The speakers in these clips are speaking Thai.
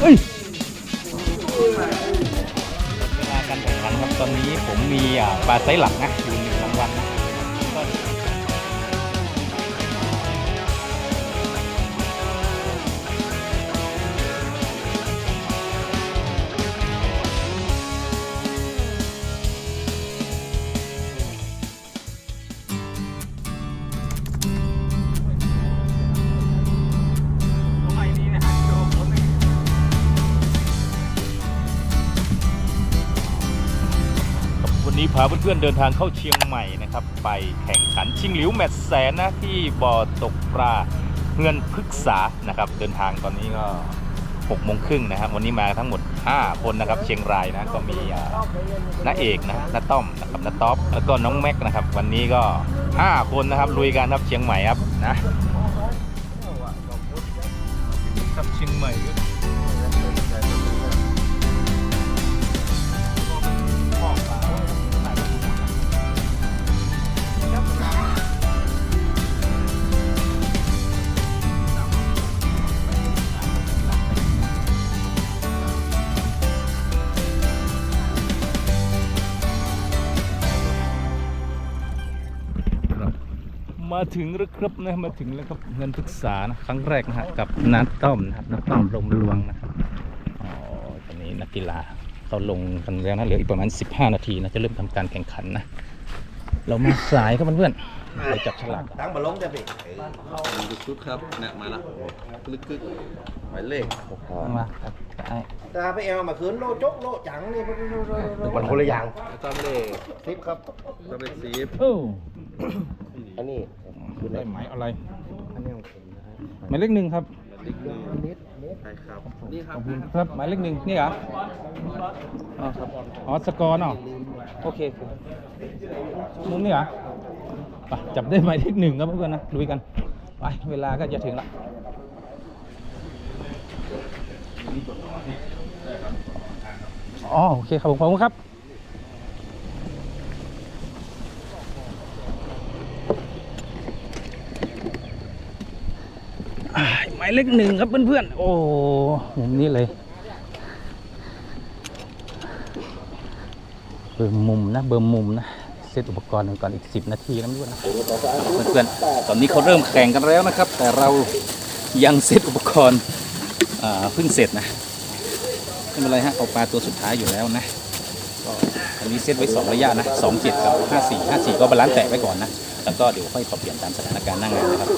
เฮ้ยเวลาการแข่งขันครับตอนนี้ผมมีปลาไซส์หลักนะอยู่ พาเพื่อนๆเดินทางเข้าเชียงใหม่นะครับ ไปแข่งขันชิงหลิวแมตช์แสนนะที่บ่อตกปลาเงินพฤกษานะครับ เดินทางตอนนี้ก็6โมงครึ่งนะครับวันนี้มาทั้งหมด 5 คนนะครับ เชียงรายนะก็มีน้าเอกนะน้าต้อมนะครับน้าท็อปแล้วก็น้องแม็กนะครับ วันนี้ก็ 5 คนนะครับลุยกันครับเชียงใหม่ครับนะครับเชียงใหม่ มาถึงแล้วครับนะมาถึงแล้วครับเงินปรึกษานะครั้งแรกนะฮะกับนัดต้อมนะครับนัดต้อมลมลวงนะครับอ๋อตอนนี้นักกีฬาเขาลงกันแล้วนะเหลืออีกประมาณ 15 นาทีนะจะเริ่มทำการแข่งขันนะเรามาสายครับเพื่อนๆไปจับฉลากกันตั้งบอลลงจะพี่ดูชุดครับเนี่ยมาละลึกกึกหมายเลขมาครับไอ้ตาไปเอลมาคืนโลจกโลจังนี่มันคนละอย่างตามเลขสิบครับตามเลขสีโอ้อันนี้ คุณได้หมายอะไรอันนี้ของผมนะฮะหมายเลขหนึ่งครับเลขหนึ่งนิดนิดใช่ครับนี่คขรัอบบคุณครับหมายเลขหนึ่งนี่เหรออ๋อครับอ๋อสกอร์เนาะโอเคมุมนี่เหรอไปจับได้หมายเลขหนึ่งครับเพื่อนๆนะลุยกันไปเวลาก็จะถึงละอ๋อโอเคครับผมขอบคุณครับ อ่ายเลขหนึ่งครับเพื่อนๆ โอ้มุมนี้เลยเบิ่มมุมนะ เบิ่มมุมนะ เซตอุปกรณ์ก่อนอีก 10 นาทีนะเพื่อนๆนะเพื่อนๆ ตอนนี้เขาเริ่มแข่งกันแล้วนะครับ แต่เรายังเซตอุปกรณ์อ่าเพิ่งเสร็จนะไม่เป็นไรฮะเอาปลาตัวสุดท้ายอยู่แล้วนะก็อันนี้เซตไว้ 2 ระยะนะ27กับ54 54 ก็บาลานซ์แตะไว้ก่อนนะ แล้วก็เดี๋ยวค่อยปรับเปลี่ยนตามสถานการณ์หนั่งงานนะครับ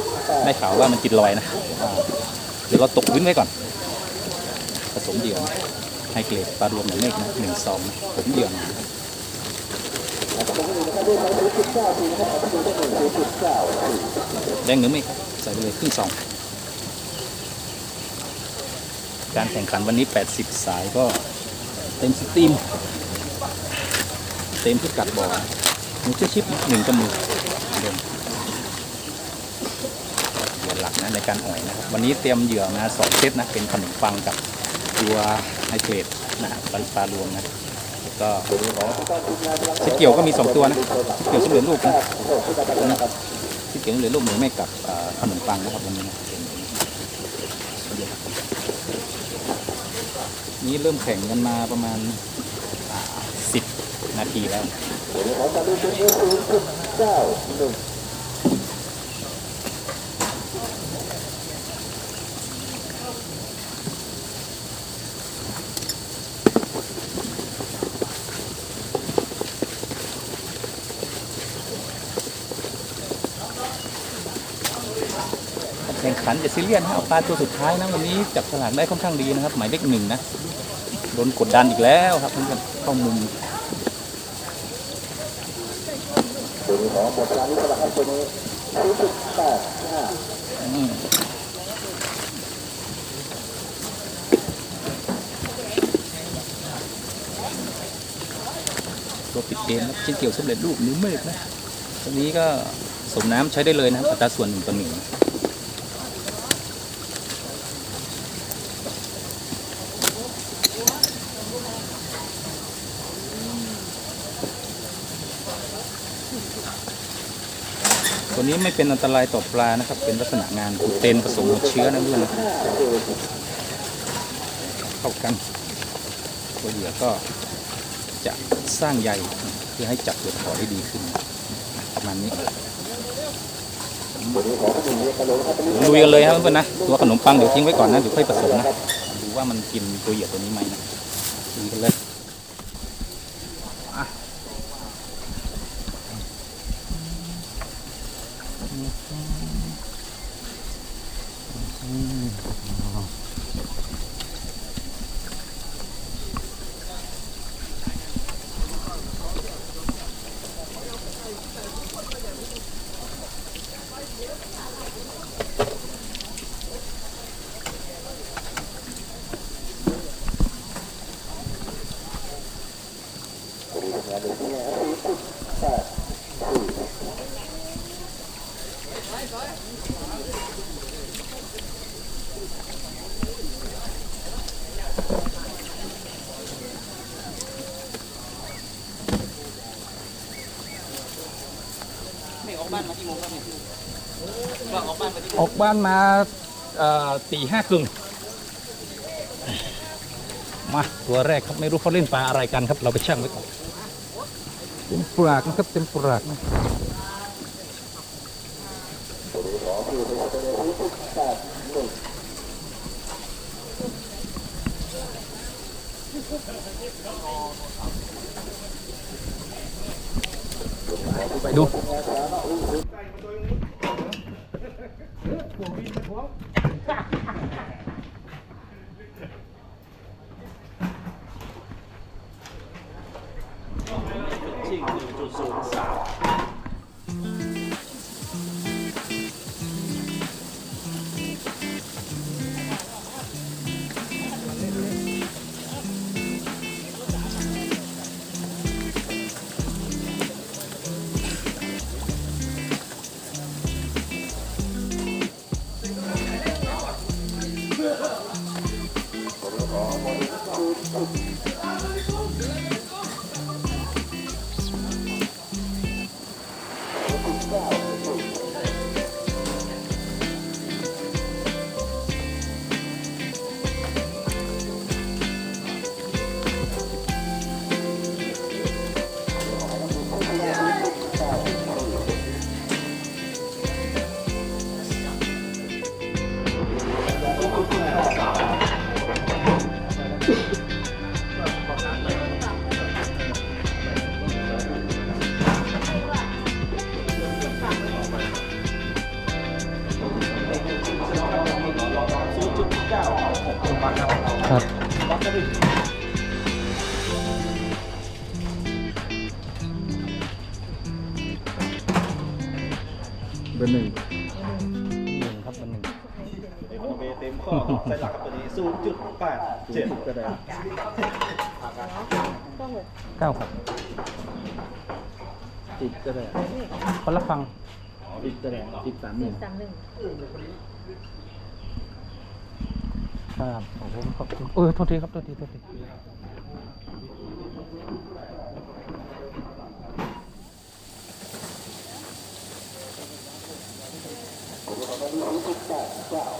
ได้ข่าวว่ามันติดลอยนะ เดี๋ยวเราตกพื้นไว้ก่อน ผสมเหยื่อนะให้เกรดปลารวมหนึ่งเมฆนะหนึ่งซองผมเหยื่อนะแดงหรือไม่ครับใส่ไปเลยครึ่งซอง การแข่งขันวันนี้ 80 สายก็เต็มสตรีม เต็มพิกัดบ่อหมูเชื่อชิปหนึ่งกำมือเดิมเห ยื่อหลักนะในการอ่อยนะครับ วันนี้เตรียมเหยื่อมาสองเซตนะเป็นขนมปังกับตัวไฮเกรดนะปลาปลารวมนะก็ชิเกี่ยวก็มีสองตัวนะเกี่ยวสำเร็จรูปนะชิเกี่ยวสำเร็จรูปหมูแม่กับขนมปังนะครับวันนี้นนี่เริ่มแข่งกันมาประมาณสิบนาทีแล้ว ขันจะซีเรียสนะเอาปลาตัวสุดท้ายนะวันนี้จับฉลากได้ค่อนข้างดีนะครับ หมายเลขหนึ่งนะโดนกดดันอีกแล้วครับเพื่อนๆเข้ามุมอืมตัวปิดเกมนะเช่นเกี่ยวสำเร็จรูปนิ้วเมฆนะตอนนี้ก็สมน้ำใช้ได้เลยนะครับอัตราส่วนหนึ่งต่อหนึ่ง ตัวนี้ไม่เป็นอันตรายต่อปลานะครับ เป็นลักษณะงานกูเตนผสมเชื้อนะเพื่อนนะเข้ากันตัวเหยื่อก็จะสร้างใยเพื่อให้จับเปลือกหอได้ดีขึ้น ประมาณนี้ลุยกันเลยครับเพื่อนนะตัวขนมปังเดี๋ยวทิ้งไว้ก่อนนะเดี๋ยวค่อยผสมนะดูว่ามันกินตัวเหยื่อตัวนี้ไหมนะลุยกันเลย มาเอ่อตีห้าครึ่งมาตัวแรกครับไม่รู้เขาเล่นปลาอะไรกันครับ เราไปชั่งไว้ก่อนเต็มปรากนะครับเต็มปรากนะไปดู ครับ เบอร์หนึ่งหนึ่งครับเบอร์หนึ่งเบเต็มข้อใส่หลักกับตัวนี้ศูนย์จุดแปดเจ็ดก็ได้เก้าครับติดก็ได้คนละฟังติดก็ได้ติดสามหนึ่งสามหนึ่งครับโอ้โหขอบคุณเออโทษทีครับโทษทีโทษที well.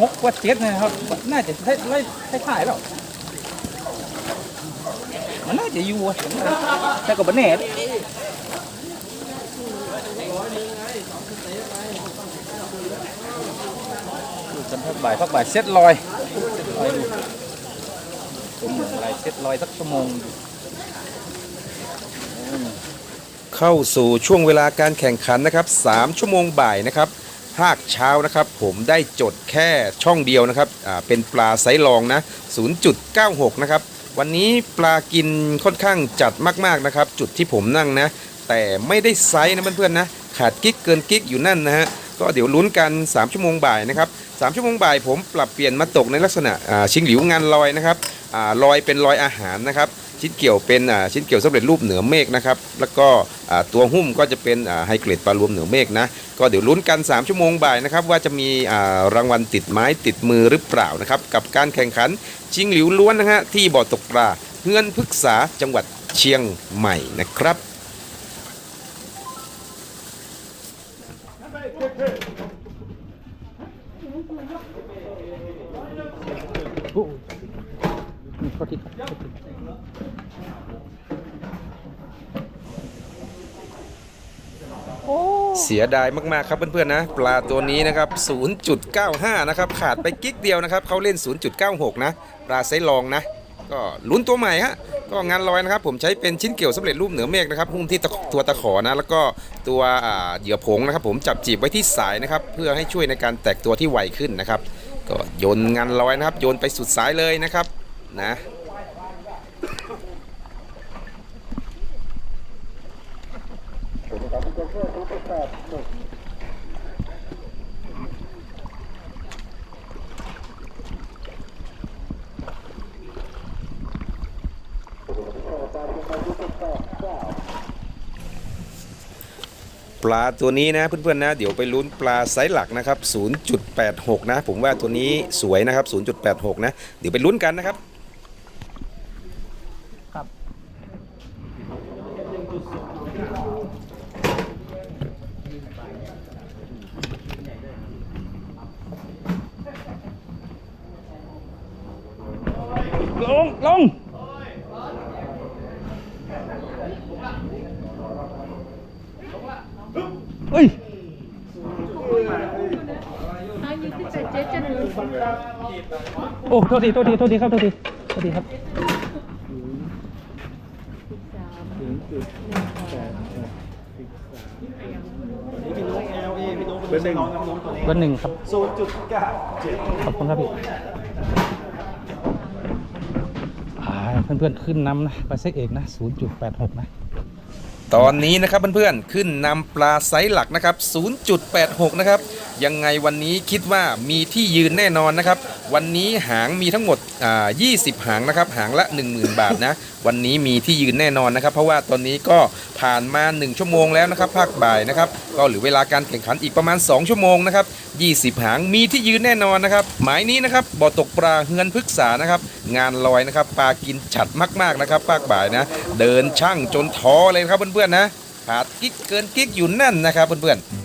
หกกว่าเจ็ดนี่ยครับ น่าจะได้ไล่ให้ถ่ายแล้ว มันน่าจะอยู่อะแต่ก็บ่แน่ดูกันพักบ่ายพักบ่ายเซ็ตลอยเซ็ตลอยดูเป็นอะไรเซ็ตลอยสักชั่วโมงเข้าสู่ช่วงเวลาการแข่งขันนะครับ 3 ชั่วโมงบ่ายนะครับ ภาคเช้านะครับ ผมได้จดแค่ช่องเดียวนะครับเป็นปลาไซส์รองนะ 0.96 นะครับ วันนี้ปลากินค่อนข้างจัดมากๆนะครับ จุดที่ผมนั่งนะ แต่ไม่ได้ไซส์นะเพื่อนๆนะ ขาดกิ๊กเกินกิ๊กอยู่นั่นนะฮะก็เดี๋ยวลุ้นกัน 3 ชั่วโมงบ่ายนะครับ3ชั่วโมงบ่ายผมปรับเปลี่ยนมาตกในลักษณะชิงหลิวงานลอยนะครับอลอยเป็นลอยอาหารนะครับ ชิ้นเกี่ยวเป็นชิ้นเกี่ยวสำเร็จรูปเหนือเมฆนะครับแล้วก็ตัวหุ้มก็จะเป็นไฮเกรดปลารวมเหนือเมฆนะก็เดี๋ยวลุ้นกัน 3 ชั่วโมงบ่ายนะครับว่าจะมีรางวัลติดไม้ติดมือหรือเปล่านะครับกับการแข่งขันชิงหลิวล้วนนะฮะที่บ่อตกปลาเฮือนพฤกษาจังหวัดเชียงใหม่นะครับโอ้นี่ข้อที่ครับข้อที่ เสียดายมาก ๆ ครับเพื่อน ๆ นะ ปลาตัวนี้นะครับ 0.95 นะครับ ขาดไปกิ๊กเดียวนะครับ เขาเล่น 0.96 นะ ปลาไซลองนะ ก็ลุ้นตัวใหม่ฮะก็งานลอยนะครับผมใช้เป็นชิ้นเกี่ยวสำเร็จรูปเหนือเมฆนะครับหุ้มที่ตัวตะขอนะแล้วก็ตัวอ่าเหยื่อผงนะครับ ผมจับจีบไว้ที่สายนะครับ เพื่อให้ช่วยในการแตกตัวที่ไวขึ้นนะครับ ก็โยนงานลอยนะครับ โยนไปสุดสายเลยนะครับนะ ปลาตัวนี้นะเพื่อนๆนะ เดี๋ยวไปลุ้นปลาไซส์หลักนะครับ 0.86 นะ ผมว่าตัวนี้สวยนะครับ 0.86 นะ เดี๋ยวไปลุ้นกันนะครับครับ ลงลง เฮ้ยโอ้โทษทีโทษทีโทษทีครับโทษทีโทษทีครับนี่พี่นุ๊ก LA พี่นุ๊กเป็นน้องน้ำน้องตัวนี้เบอร์หนึ่งครับศูนย์จุดเก้าเจ็ดขอบคุณครับพี่ เพื่อนๆขึ้นนำนะไปเซ็กเอกนะ 0.86 นะ ตอนนี้นะครับเพื่อนๆขึ้นนำปลาไซส์หลักนะครับ 0.86 นะครับ ยังไงวันนี้คิดว่ามีที่ยืนแน่นอนนะครับ วันนี้หางมีทั้งหมดอ่า20 หางนะครับ หางละ 10,000 บาทนะ วันนี้มีที่ยืนแน่นอนนะครับ เพราะว่าตอนนี้ก็ผ่านมา 1 ชั่วโมงแล้วนะครับ ภาคบ่ายนะครับ ก็เหรือเวลาการแข่งขันอีกประมาณ 2 ชั่วโมงนะครับ 20 หางมีที่ยืนแน่นอนนะครับ หมายนี้นะครับ บ่อตกปลาเฮือนพฤกษานะครับ งานลอยนะครับ ปลากินฉัดมากๆนะครับ ภาคบ่ายนะ เดินช่างจนท้อเลยครับเพื่อนๆนะขาดกิ๊กเกินกิ๊กอยู่นั่นนะครับเพื่อนๆ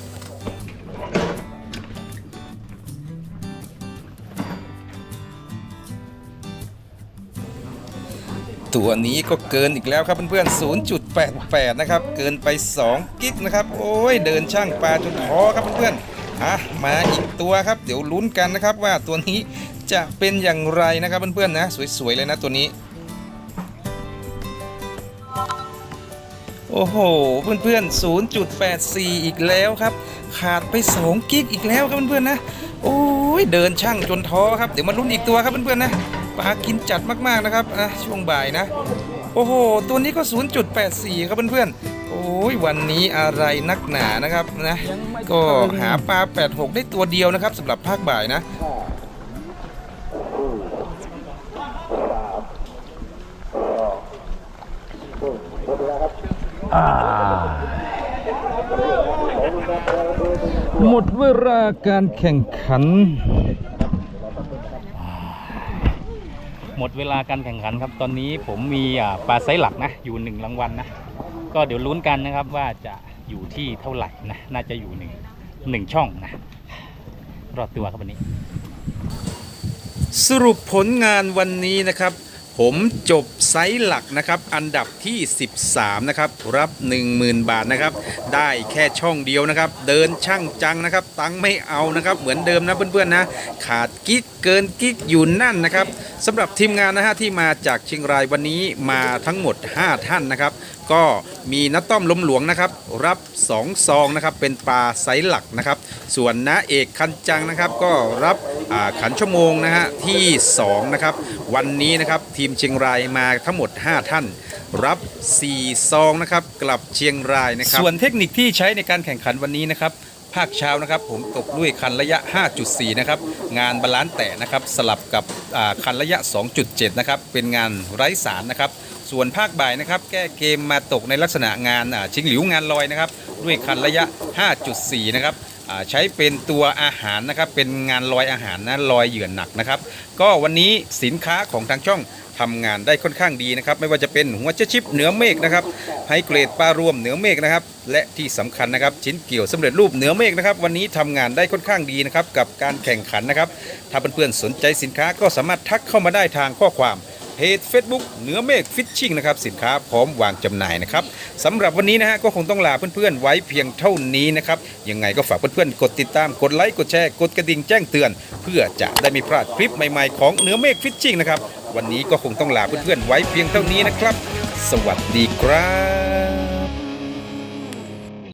ตัวนี้ก็เกินอีกแล้วครับเพื่อนๆ 0.88 นะครับ เกินไป 2 กิกนะครับ โอ้ย เดินช่างปลาจนท้อครับเพื่อนๆอะมาอีกตัวครับ เดี๋ยวลุ้นกันนะครับว่าตัวนี้จะเป็นอย่างไรนะครับเพื่อนๆนะ สวยๆ เลยนะตัวนี้โอ้โห เพื่อนๆ 0.84 อีกแล้วครับ ขาดไป 2 กิกอีกแล้วครับเพื่อนๆนะ โอ้ย เดินช่างจนท้อครับ เดี๋ยวมาลุ้นอีกตัวครับเพื่อนๆนะ ปลากินจัดมากๆนะครับช่วงบ่ายนะ โอ้โห ตัวนี้ก็ 0.84 ครับเพื่อนๆ โอ้ยวันนี้อะไรนักหนานะครับนะก็หาปลา 86 ได้ตัวเดียวนะครับสำหรับภาคบ่ายนะหมดเวลาการแข่งขัน หมดเวลาการแข่งขันครับ ตอนนี้ผมมีปลาไซส์หลักนะ อยู่หนึ่งรางวัลนะก็เดี๋ยวลุ้นกันนะครับว่าจะอยู่ที่เท่าไหร่นะน่าจะอยู่หนึ่งหนึ่งช่องนะรอดตัวครับวันนี้ สรุปผลงานวันนี้นะครับ ผมจบไซส์หลักนะครับ อันดับที่ 13 นะครับ รับ 10,000 บาทนะครับ ได้แค่ช่องเดียวนะครับ เดินช่างจังนะครับ ตังไม่เอานะครับ เหมือนเดิมนะเพื่อนๆนะ ขาดกิ๊ก เกินกิ๊กอยู่นั่นนะครับสำหรับทีมงานนะฮะที่มาจากเชียงรายวันนี้มาทั้งหมด 5 ท่านนะครับ ก็มีนัต้อมล้มหลวงนะครับ รับ 2 ซองนะครับเป็นปลาไซส์หลักนะครับ ส่วนน้าเอกคันจังนะครับ ก็รับอ่าขันชั่วโมงนะฮะที่2นะครับวันนี้นะครับทีมเชียงรายมาทั้งหมด 5 ท่านรับ 4 ซองนะครับกลับเชียงรายนะครับ ส่วนเทคนิคที่ใช้ในการแข่งขันวันนี้นะครับ ภาคเช้านะครับ ผมตกด้วยคันระยะ 5.4 นะครับ งานบาลานซ์แต่นะครับ สลับกับคันระยะ 2.7 นะครับ เป็นงานไร้สารนะครับ ส่วนภาคบ่ายนะครับ แก้เกมมาตกในลักษณะงานชิงหลิวงานลอยนะครับ ด้วยคันระยะ 5.4 นะครับใช้เป็นตัวอาหารนะครับ เป็นงานลอยอาหารนะลอยเหยื่อหนักนะครับ ก็วันนี้สินค้าของทางช่องทำงานได้ค่อนข้างดีนะครับ ไม่ว่าจะเป็นหัวเจชิปเหนือเมฆนะครับ ไฮเกรดปลารวมเหนือเมฆนะครับ และที่สำคัญนะครับ ชิ้นเกี่ยวสำเร็จรูปเหนือเมฆนะครับ วันนี้ทำงานได้ค่อนข้างดีนะครับ กับการแข่งขันนะครับ ถ้าเพื่อนๆสนใจสินค้าก็สามารถทักเข้ามาได้ทางข้อความเพจ Facebook เหนือเมฆฟิชชิ่งนะครับสินค้าพร้อมวางจำหน่ายนะครับสำหรับวันนี้นะฮะก็คงต้องลาเพื่อนๆ ไว้เพียงเท่านี้นะครับยังไงก็ฝากเพื่อนๆ กดติดตามกดไลค์กดแชร์กดกระดิ่งแจ้งเตือน เพื่อจะได้ไม่พลาดคลิปใหม่ๆของเหนือเมฆฟิชชิ่งนะครับ วันนี้ก็คงต้องลาเพื่อนๆไว้เพียงเท่านี้นะครับ สวัสดีครับ